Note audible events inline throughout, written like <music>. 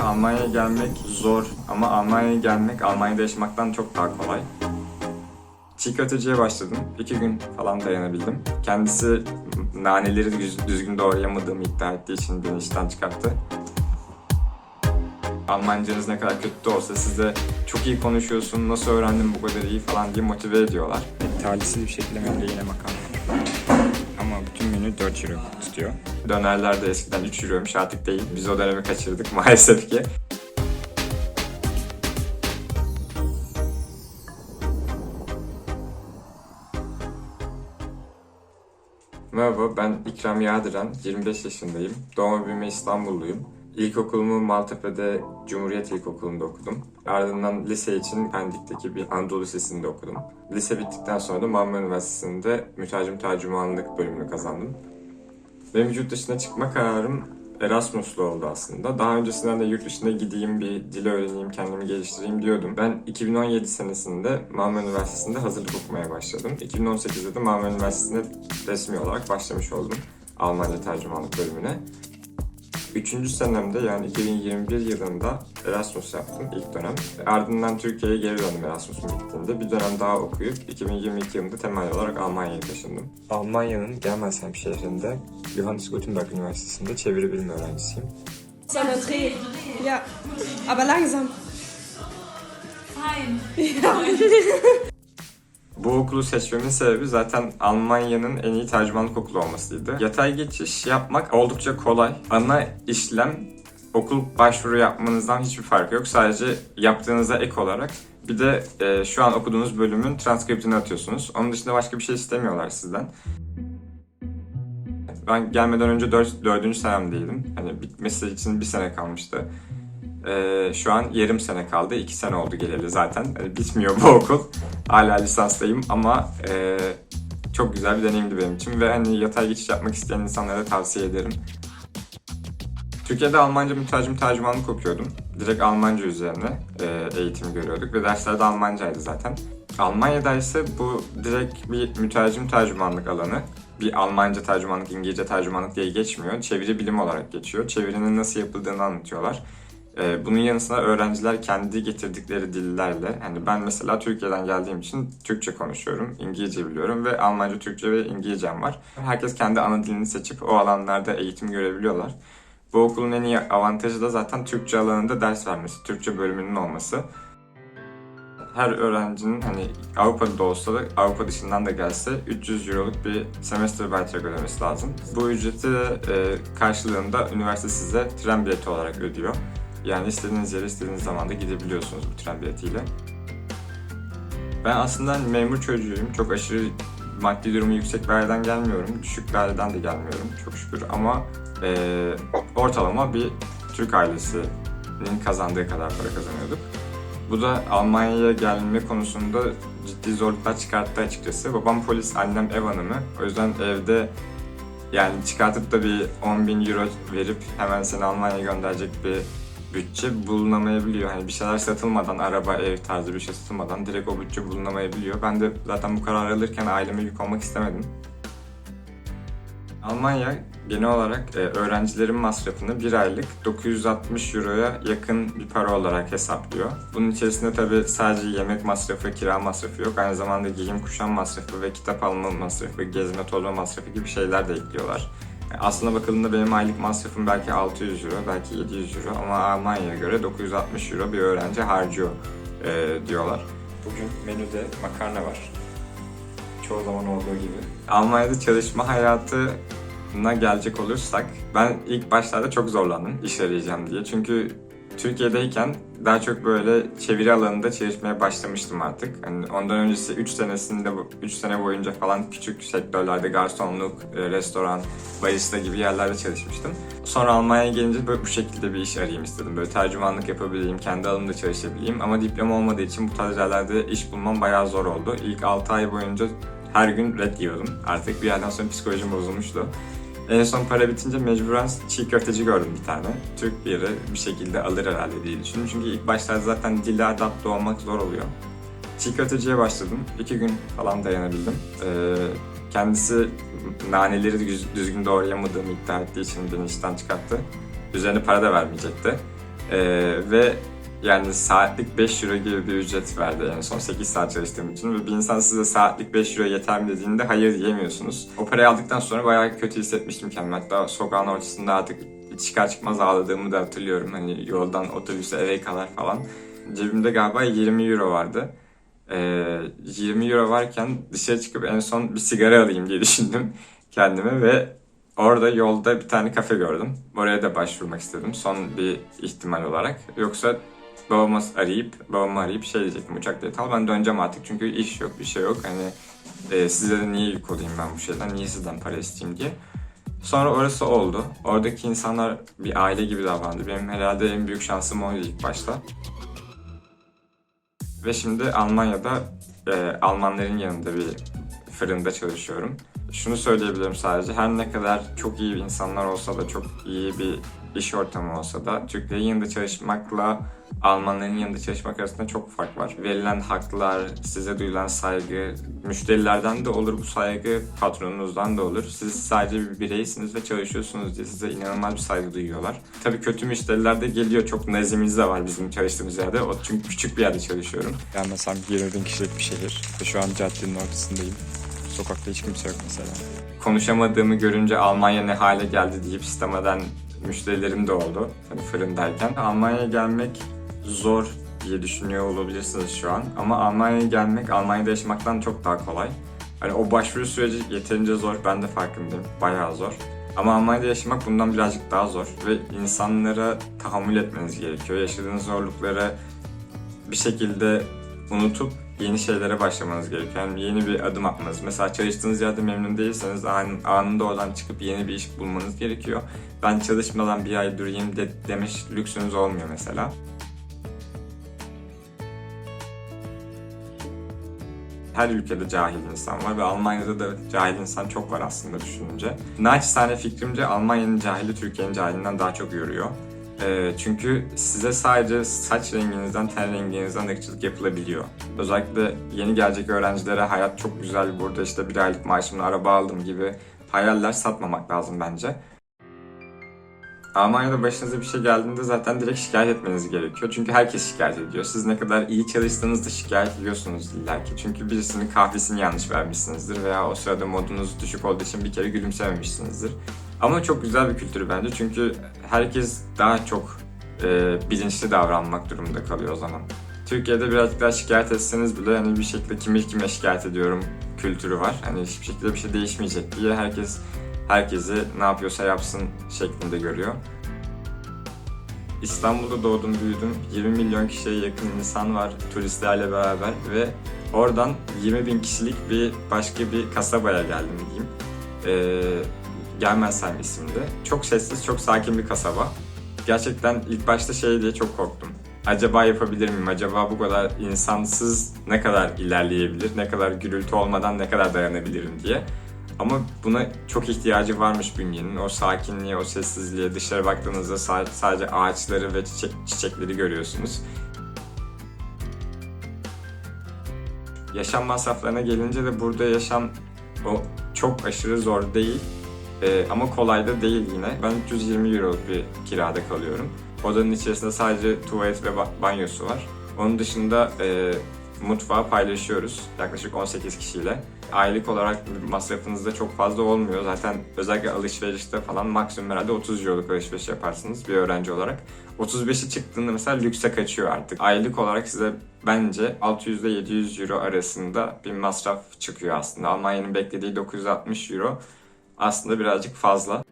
Almanya'ya gelmek zor ama Almanya'ya gelmek Almanya'da yaşamaktan çok daha kolay. Çiğ köfteciye başladım. İki gün falan dayanabildim. Kendisi naneleri düz- düzgün doğrayamadığımı iddia ettiği için beni işten çıkarttı. Almancanız ne kadar kötü de olsa size çok iyi konuşuyorsun, nasıl öğrendin bu kadar iyi falan diye motive ediyorlar. Talihsiz bir şekilde menüde yine makarna. Ama bütün menü 4 euro tutuyor. Dönerler de eskiden 3 euroymuş artık değil. Biz o dönemi kaçırdık <laughs> maalesef ki. Merhaba, ben İkram Yağdıran, 25 yaşındayım. Doğma büyüme İstanbulluyum. İlkokulumu Maltepe'de Cumhuriyet İlkokulu'nda okudum. Ardından lise için Pendik'teki bir Anadolu Lisesi'nde okudum. Lise bittikten sonra da Marmara Üniversitesi'nde mütercim tercümanlık bölümünü kazandım. Benim yurt dışına çıkma kararım Erasmus'lu oldu aslında. Daha öncesinden de yurt dışına gideyim, bir dil öğreneyim, kendimi geliştireyim diyordum. Ben 2017 senesinde Marmara Üniversitesi'nde hazırlık okumaya başladım. 2018'de de Marmara Üniversitesi'nde resmi olarak başlamış oldum Almanca tercümanlık bölümüne. Üçüncü senemde yani 2021 yılında Erasmus yaptım ilk dönem. Ardından Türkiye'ye geri döndüm Erasmus'um bittiğinde. Bir dönem daha okuyup 2022 yılında temel olarak Almanya'ya taşındım. Almanya'nın Germersheim şehrinde Johannes Gutenberg Üniversitesi'nde çeviri bilim öğrencisiyim. Ja, aber langsam. <laughs> Bu okulu seçmemin sebebi zaten Almanya'nın en iyi tercümanlık okulu olmasıydı. Yatay geçiş yapmak oldukça kolay. Ana işlem okul başvuru yapmanızdan hiçbir farkı yok. Sadece yaptığınıza ek olarak bir de e, şu an okuduğunuz bölümün transkriptini atıyorsunuz. Onun dışında başka bir şey istemiyorlar sizden. Ben gelmeden önce 4, 4. senemdeydim. Hani bitmesi için bir sene kalmıştı. Ee, şu an yarım sene kaldı. iki sene oldu geleli zaten. Hani bitmiyor bu <laughs> okul. Hala lisanstayım ama e, çok güzel bir deneyimdi benim için ve hani yatay geçiş yapmak isteyen insanlara tavsiye ederim. Türkiye'de Almanca mütercim tercümanlık okuyordum. Direkt Almanca üzerine e, eğitim görüyorduk ve dersler de Almancaydı zaten. Almanya'da ise bu direkt bir mütercim tercümanlık alanı. Bir Almanca tercümanlık, İngilizce tercümanlık diye geçmiyor. Çeviri bilim olarak geçiyor. Çevirinin nasıl yapıldığını anlatıyorlar. Ee, bunun yanı sıra öğrenciler kendi getirdikleri dillerle, hani ben mesela Türkiye'den geldiğim için Türkçe konuşuyorum, İngilizce biliyorum ve Almanca, Türkçe ve İngilizcem var. Herkes kendi ana dilini seçip o alanlarda eğitim görebiliyorlar. Bu okulun en iyi avantajı da zaten Türkçe alanında ders vermesi, Türkçe bölümünün olması. Her öğrencinin hani Avrupa'da da olsa da Avrupa dışından da gelse 300 euroluk bir semester beitrag ödemesi lazım. Bu ücreti e, karşılığında üniversite size tren bileti olarak ödüyor. Yani istediğiniz yere istediğiniz zamanda gidebiliyorsunuz bu tren biletiyle. Ben aslında memur çocuğuyum. Çok aşırı maddi durumu yüksek bir aileden gelmiyorum. Düşük bir aileden de gelmiyorum çok şükür. Ama eee, ortalama bir Türk ailesinin kazandığı kadar para kazanıyorduk. Bu da Almanya'ya gelme konusunda ciddi zorluklar çıkarttı açıkçası. Babam polis, annem ev hanımı. O yüzden evde yani çıkartıp da bir 10 bin euro verip hemen seni Almanya'ya gönderecek bir bütçe bulunamayabiliyor. Hani bir şeyler satılmadan, araba, ev tarzı bir şey satılmadan direkt o bütçe bulunamayabiliyor. Ben de zaten bu kararı alırken aileme yük olmak istemedim. Almanya genel olarak e, öğrencilerin masrafını bir aylık 960 euroya yakın bir para olarak hesaplıyor. Bunun içerisinde tabi sadece yemek masrafı, kira masrafı yok. Aynı zamanda giyim kuşam masrafı ve kitap alma masrafı, gezme tozma masrafı gibi şeyler de ekliyorlar. Aslına bakıldığında benim aylık masrafım belki 600 euro, belki 700 euro ama Almanya'ya göre 960 euro bir öğrenci harcıyor e, diyorlar. Bugün menüde makarna var. Çoğu zaman olduğu gibi. Almanya'da çalışma hayatına gelecek olursak ben ilk başlarda çok zorlandım iş arayacağım diye. Çünkü Türkiye'deyken daha çok böyle çeviri alanında çalışmaya başlamıştım artık. Hani ondan öncesi 3 senesinde 3 sene boyunca falan küçük sektörlerde garsonluk, e, restoran, barista gibi yerlerde çalışmıştım. Sonra Almanya'ya gelince böyle bu şekilde bir iş arayayım istedim. Böyle tercümanlık yapabileyim, kendi alanımda çalışabileyim. Ama diploma olmadığı için bu tarz yerlerde iş bulmam bayağı zor oldu. İlk 6 ay boyunca her gün red yiyordum. Artık bir yerden sonra psikolojim bozulmuştu. En son para bitince mecburen çiğ köfteci gördüm bir tane. Türk biri bir şekilde alır herhalde diye düşündüm. Çünkü ilk başlarda zaten dille adapte olmak zor oluyor. Çiğ köfteciye başladım. İki gün falan dayanabildim. Ee, kendisi naneleri düz- düzgün doğrayamadığımı iddia ettiği için beni işten çıkarttı. Üzerine para da vermeyecekti. Ee, ve yani saatlik 5 euro gibi bir ücret verdi en son 8 saat çalıştığım için ve bir insan size saatlik 5 euro yeter mi dediğinde hayır diyemiyorsunuz. O parayı aldıktan sonra bayağı kötü hissetmiştim kendimi. Hatta sokağın ortasında artık çıkar çıkmaz ağladığımı da hatırlıyorum. Hani yoldan otobüse eve kadar falan. Cebimde galiba 20 euro vardı. Ee, 20 euro varken dışarı çıkıp en son bir sigara alayım diye düşündüm kendime ve orada yolda bir tane kafe gördüm. Oraya da başvurmak istedim son bir ihtimal olarak. Yoksa babamı arayıp babamı arayıp şey diyecektim uçak bileti al ben döneceğim artık çünkü iş yok bir şey yok hani e, size de niye yük olayım ben bu şeyden niye sizden para isteyeyim diye. Sonra orası oldu. Oradaki insanlar bir aile gibi davrandı. Benim herhalde en büyük şansım oydu ilk başta. Ve şimdi Almanya'da e, Almanların yanında bir fırında çalışıyorum. Şunu söyleyebilirim sadece her ne kadar çok iyi insanlar olsa da çok iyi bir iş ortamı olsa da Türklerin yanında çalışmakla Almanların yanında çalışmak arasında çok fark var. Verilen haklar, size duyulan saygı, müşterilerden de olur bu saygı, patronunuzdan da olur. Siz sadece bir bireysiniz ve çalışıyorsunuz diye size inanılmaz bir saygı duyuyorlar. Tabii kötü müşteriler de geliyor. Çok nezimiz de var bizim çalıştığımız yerde. O çünkü küçük bir yerde çalışıyorum. Gelmesem 20 bin kişilik bir şehir. Ve şu an caddenin ortasındayım. Sokakta hiç kimse yok mesela. konuşamadığımı görünce Almanya ne hale geldi deyip istemeden müşterilerim de oldu. Hani fırındayken. Almanya'ya gelmek zor diye düşünüyor olabilirsiniz şu an. Ama Almanya'ya gelmek Almanya'da yaşamaktan çok daha kolay. Hani o başvuru süreci yeterince zor. Ben de farkındayım. Bayağı zor. Ama Almanya'da yaşamak bundan birazcık daha zor. Ve insanlara tahammül etmeniz gerekiyor. Yaşadığınız zorluklara bir şekilde unutup yeni şeylere başlamanız gerekiyor. Yani yeni bir adım atmanız. Mesela çalıştığınız yerde memnun değilseniz an- anında oradan çıkıp yeni bir iş bulmanız gerekiyor. Ben çalışmadan bir ay durayım de, demiş lüksünüz olmuyor mesela. Her ülkede cahil insan var ve Almanya'da da cahil insan çok var aslında düşününce. Naçizane fikrimce Almanya'nın cahili Türkiye'nin cahilinden daha çok yoruyor. Ee, çünkü size sadece saç renginizden, ten renginizden ırkçılık yapılabiliyor. Özellikle yeni gelecek öğrencilere hayat çok güzel, burada işte bir aylık maaşımla araba aldım gibi hayaller satmamak lazım bence. Almanya'da başınıza bir şey geldiğinde zaten direkt şikayet etmeniz gerekiyor. Çünkü herkes şikayet ediyor. Siz ne kadar iyi çalıştığınızda şikayet ediyorsunuz illaki. Çünkü birisinin kahvesini yanlış vermişsinizdir veya o sırada modunuz düşük olduğu için bir kere gülümsememişsinizdir. Ama çok güzel bir kültür bence çünkü herkes daha çok e, bilinçli davranmak durumunda kalıyor o zaman. Türkiye'de birazcık daha şikayet etseniz bile hani bir şekilde kimi kime şikayet ediyorum kültürü var. Hani hiçbir şekilde bir şey değişmeyecek diye herkes herkesi ne yapıyorsa yapsın şeklinde görüyor. İstanbul'da doğdum büyüdüm. 20 milyon kişiye yakın insan var turistlerle beraber ve oradan 20 bin kişilik bir başka bir kasabaya geldim diyeyim. Ee, Gelmezsem isimli. Çok sessiz, çok sakin bir kasaba. Gerçekten ilk başta şey diye çok korktum. Acaba yapabilir miyim? Acaba bu kadar insansız ne kadar ilerleyebilir? Ne kadar gürültü olmadan ne kadar dayanabilirim diye. Ama buna çok ihtiyacı varmış bünyenin. O sakinliğe, o sessizliğe, dışarı baktığınızda sa- sadece ağaçları ve çiçek, çiçekleri görüyorsunuz. Yaşam masraflarına gelince de burada yaşam o çok aşırı zor değil. Ee, ama kolay da değil yine. Ben 320 euroluk bir kirada kalıyorum. Odanın içerisinde sadece tuvalet ve ba- banyosu var. Onun dışında e, mutfağı paylaşıyoruz yaklaşık 18 kişiyle. Aylık olarak masrafınız da çok fazla olmuyor. Zaten özellikle alışverişte falan maksimum herhalde 30 euroluk alışveriş yaparsınız bir öğrenci olarak. 35'i çıktığında mesela lükse kaçıyor artık. Aylık olarak size bence 600 ile 700 euro arasında bir masraf çıkıyor aslında. Almanya'nın beklediği 960 euro aslında birazcık fazla.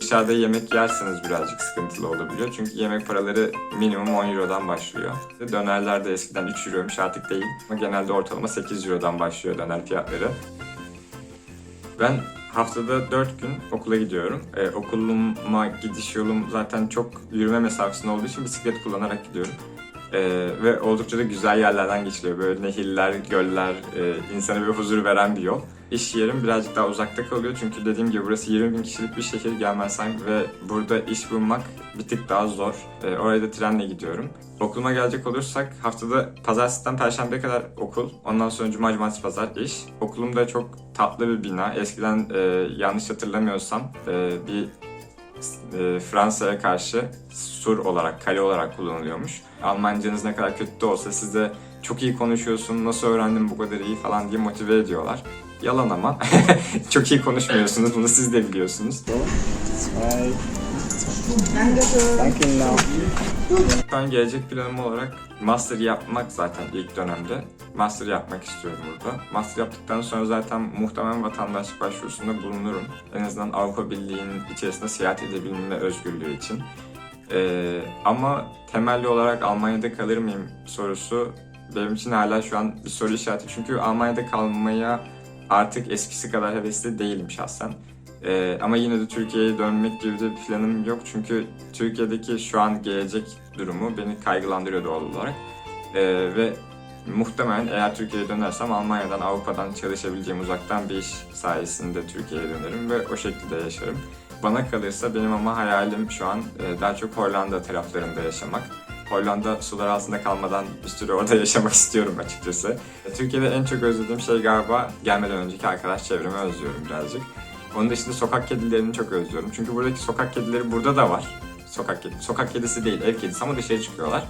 Dışarıda yemek yerseniz birazcık sıkıntılı olabiliyor. Çünkü yemek paraları minimum 10 Euro'dan başlıyor. Dönerler de eskiden 3 Euro'ymuş artık değil. Ama genelde ortalama 8 Euro'dan başlıyor döner fiyatları. Ben haftada 4 gün okula gidiyorum. Ee, okuluma gidiş yolum zaten çok yürüme mesafesinde olduğu için bisiklet kullanarak gidiyorum. Ee, ve oldukça da güzel yerlerden geçiliyor. Böyle nehirler, göller, e, insana bir huzur veren bir yol. İş yerim birazcık daha uzakta kalıyor çünkü dediğim gibi burası 20 bin kişilik bir şehir gelmezsem ve burada iş bulmak bir tık daha zor. Ee, oraya da trenle gidiyorum. Okuluma gelecek olursak haftada pazartesinden perşembeye kadar okul. Ondan sonra cuma, cumartesi, pazar iş. Okulum da çok tatlı bir bina. Eskiden e, yanlış hatırlamıyorsam e, bir e, Fransa'ya karşı sur olarak, kale olarak kullanılıyormuş. Almancanız ne kadar kötü de olsa siz de çok iyi konuşuyorsun, nasıl öğrendin bu kadar iyi falan diye motive ediyorlar. Yalan ama. <laughs> çok iyi konuşmuyorsunuz, bunu siz de biliyorsunuz. Zwei. Auch. Şu an gelecek planım olarak master yapmak zaten ilk dönemde. Master yapmak istiyorum burada. Master yaptıktan sonra zaten muhtemelen vatandaşlık başvurusunda bulunurum. En azından Avrupa Birliği'nin içerisinde seyahat edebilme özgürlüğü için. Ee, ama temelli olarak Almanya'da kalır mıyım sorusu benim için hala şu an bir soru işareti. Çünkü Almanya'da kalmaya artık eskisi kadar hevesli değilim şahsen. Ee, ama yine de Türkiye'ye dönmek gibi de bir planım yok. Çünkü Türkiye'deki şu an gelecek durumu beni kaygılandırıyor doğal olarak. Ee, ve muhtemelen eğer Türkiye'ye dönersem Almanya'dan, Avrupa'dan çalışabileceğim uzaktan bir iş sayesinde Türkiye'ye dönerim ve o şekilde yaşarım. Bana kalırsa benim ama hayalim şu an e, daha çok Hollanda taraflarında yaşamak. Hollanda sular altında kalmadan bir süre orada <laughs> yaşamak istiyorum açıkçası. Türkiye'de en çok özlediğim şey galiba gelmeden önceki arkadaş çevremi özlüyorum birazcık. Onun dışında sokak kedilerini çok özlüyorum. Çünkü buradaki sokak kedileri burada da var. Sokak kedi. Sokak kedisi değil, ev kedisi ama dışarı çıkıyorlar.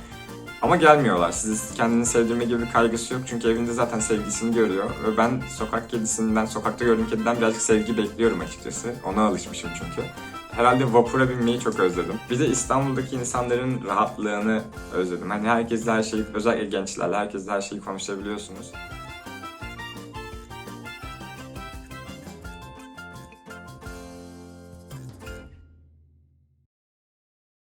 Ama gelmiyorlar. Siz kendini sevdirme gibi bir kaygısı yok. Çünkü evinde zaten sevgisini görüyor. Ve ben sokak kedisinden, sokakta gördüğüm kediden birazcık sevgi bekliyorum açıkçası. Ona alışmışım çünkü. Herhalde vapura binmeyi çok özledim. Bir de İstanbul'daki insanların rahatlığını özledim. Hani herkesle her şeyi, özellikle gençlerle herkesle her şeyi konuşabiliyorsunuz.